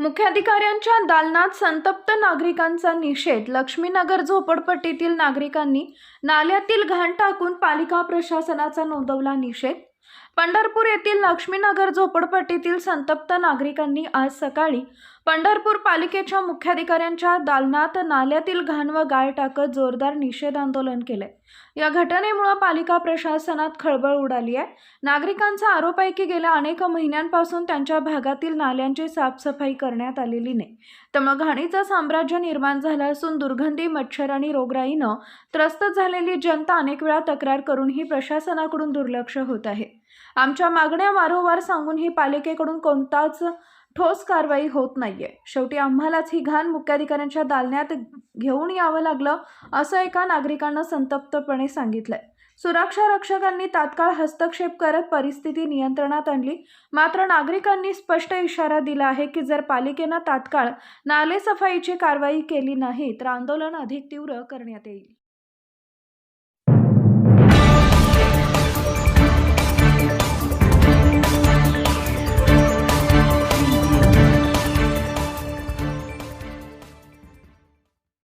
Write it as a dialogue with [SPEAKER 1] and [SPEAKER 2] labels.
[SPEAKER 1] मुख्याधिकाऱ्यांच्या दालनात संतप्त नागरिकांचा निषेध. लक्ष्मीनगर झोपडपट्टीतील नागरिकांनी नाल्यातील घाण टाकून पालिका प्रशासनाचा नोंदवला निषेध. पंढरपूर येथील लक्ष्मीनगर झोपडपट्टीतील संतप्त नागरिकांनी आज सकाळी पंढरपूर पालिकेच्या मुख्याधिकाऱ्यांच्या दालनात नाल्यातील घाण व गाळ टाकत जोरदार निषेध आंदोलन केले. या घटनेमुळे पालिका प्रशासनात खळबळ उडाली आहे. नागरिकांचा आरोप आहे की गेल्या अनेक महिन्यांपासून त्यांच्या भागातील नाल्यांची साफसफाई करण्यात आलेली नाही. त्यामुळे घाणीचं साम्राज्य निर्माण झालं असून दुर्गंधी मच्छर आणि रोगराईनं त्रस्त झालेली जनता अनेक वेळा तक्रार करूनही प्रशासनाकडून दुर्लक्ष होत आहे. आमच्या मागण्या वारंवार सांगूनही पालिकेकडून कोणताच ठोस कारवाई होत नाहीये. शेवटी आम्हालाच ही घाण मुख्याधिकाऱ्यांच्या दालन्यात घेऊन यावं लागलं असं एका नागरिकांना संतप्तपणे सांगितलंय. सुरक्षा रक्षकांनी तात्काळ हस्तक्षेप करत परिस्थिती नियंत्रणात आणली. मात्र नागरिकांनी स्पष्ट इशारा दिला आहे की जर पालिकेनं तात्काळ नालेसफाईची कारवाई केली नाही तर आंदोलन अधिक तीव्र करण्यात येईल.